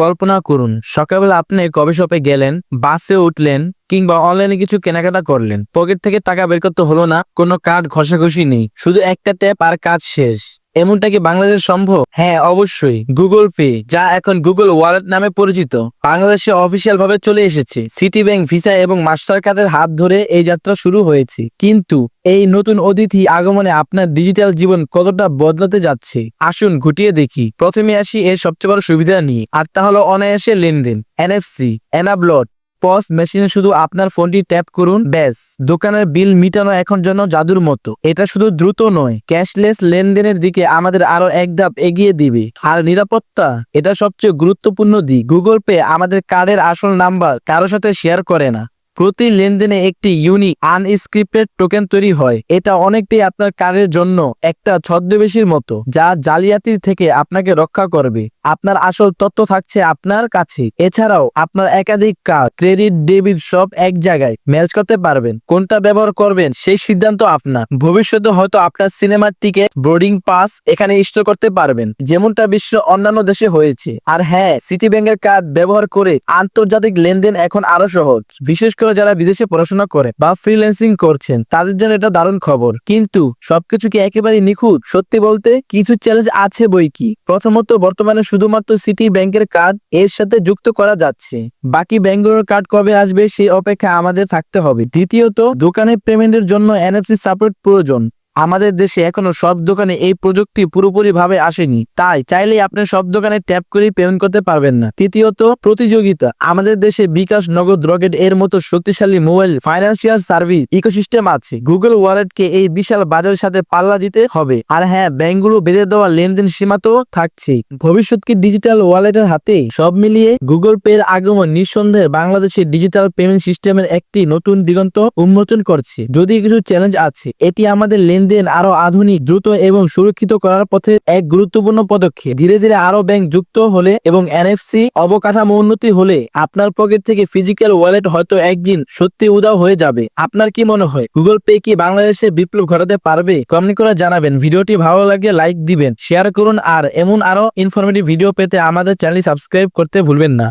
কল্পনা করুন, সকালবেলা আপনি কবে শপে গেলেন, বাসে উঠলেন, কিংবা অনলাইনে কিছু কেনাকাটা করলেন। পকেট থেকে টাকা বের করতে হলো না, কোনো কার্ড ঘষাঘষি নেই, শুধু একটা ট্যাপ আর কাজ শেষ। এমনটা কি বাংলাদেশ সম্ভব? হ্যাঁ অবশ্যই। গুগল পে যা এখন গুগল ওয়ালেট নামে পরিচিত, বাংলাদেশে অফিসিয়াল ভাবে চলে এসেছে। সিটি ব্যাংক ভিসা এবং মাস্টার কার্ডের হাত ধরে এই যাত্রা শুরু হয়েছে। কিন্তু এই নতুন অতিথি আগমনে আপনার ডিজিটাল জীবন কতটা বদলাতে যাচ্ছে? আসুন ঘুটিয়ে দেখি। প্রথমে আসি এর সবচেয়ে বড় সুবিধা নিয়ে, আর তা হলো অনায়াসে লেনদেন। এনএফসি এনাব্লট পস মেশিনে শুধু আপনার ফোনটি ট্যাপ করুন, ব্যাস। দোকানের বিল মিটানো এখন যেন জাদুর মতো। এটা শুধু দ্রুত নয়, ক্যাশলেস লেনদেনের দিকে আমাদের আরও এক ধাপ এগিয়ে দিবে। আর নিরাপত্তা, এটা সবচেয়ে গুরুত্বপূর্ণ দিক। গুগল পে আমাদের কার্ডের আসল নাম্বার কারোর সাথে শেয়ার করে না। প্রতি লেনদেনে একটি ইউনিক আনস্ক্রিপ্টেড টোকেন তৈরি হয়। এটা অনেকটাই আপনার কার্ডের জন্য একটা ছদ্মবেশীর মতো, যা জালিয়াতির থেকে আপনাকে রক্ষা করবে। আপনার আসল তথ্য থাকছে আপনার কাছে। এছাড়াও আপনার একাধিক কার্ড, ক্রেডিট, ডেবিট সব এক জায়গায় ম্যাচ করতে পারবেন। কোনটা ব্যবহার করবেন সেই সিদ্ধান্ত আপনার। ভবিষ্যতে হয়তো আপনার সিনেমার টিকিট, বোর্ডিং পাস এখানে স্টোর করতে পারবেন। যেমনটা বিশ্ব অন্যান্য দেশে হয়েছে। আর হ্যাঁ সিটি ব্যাংকের কার্ড ব্যবহার করে আন্তর্জাতিক লেনদেন এখন আরও সহজ। বিশেষ করে যারা বিদেশে পড়াশোনা করে বা ফ্রিল্যান্সিং করছেন, তাদের জন্য এটা দারুণ খবর। কিন্তু সবকিছু কি একেবারে নিখুঁত? সত্যি বলতে কিছু চ্যালেঞ্জ আছে বই কি? প্রথমত, বর্তমানে শুধুমাত্র সিটি ব্যাংকের কার্ড এর সাথে যুক্ত করা যাচ্ছে। বাকি ব্যাংকগুলোর কার্ড কবে আসবে সে অপেক্ষা আমাদের থাকতে হবে। দ্বিতীয়ত, দোকানের পেমেন্টের জন্য এনএফসি সাপোর্ট প্রয়োজন। আমাদের দেশে এখনও সব দোকানে এই প্রযুক্তি পুরোপুরি ভাবে আসেনি। তাই চাইলে আপনি সব দোকানে ট্যাপ করে পেমেন্ট করতে পারবেন না। তৃতীয়ত, প্রতিযোগিতা। আমাদের দেশে বিকাশ নগদ রকেট এর মতো শক্তিশালী মোবাইল ফাইন্যান্সিয়াল সার্ভিস ইকোসিস্টেম আছে। গুগল ওয়ালেটকে এই বিশাল বাজারের সাথে পাল্লা দিতে হবে। আর হ্যাঁ ব্যাংকগুলো বেঁধে দেওয়া লেনদেন সীমা তো থাকছে ভবিষ্যৎ কি ডিজিটাল ওয়ালেটের হাতে? সব মিলিয়ে গুগল পে এর আগমন নিঃসন্দেহে বাংলাদেশের ডিজিটাল পেমেন্ট সিস্টেমের একটি নতুন দিগন্ত উন্মোচন করছে। যদি কিছু চ্যালেঞ্জ আছে, এটি আমাদের লেনদেন আরও আধুনিক, দ্রুত এবং সুরক্ষিত করার পথে এক গুরুত্বপূর্ণ পদক্ষেপ। ধীরে ধীরে আরও ব্যাংক যুক্ত হলে এবং এনএফসি অবকাঠামো উন্নতি হলে আপনার পকেট থেকে ফিজিক্যাল ওয়ালেট হয়তো একদিন সত্যি উদাও হয়ে যাবে। আপনার কি মনে হয়? গুগল পে কি বাংলাদেশে বিপ্লব ঘটাতে পারবে? কমেন্ট করে জানাবেন। ভিডিওটি ভালো লাগলে লাইক দিবেন শেয়ার করুন আর এমন আরও ইনফরমেটিভ ভিডিও পেতে আমাদের চ্যানেল সাবস্ক্রাইব করতে ভুলবেন না।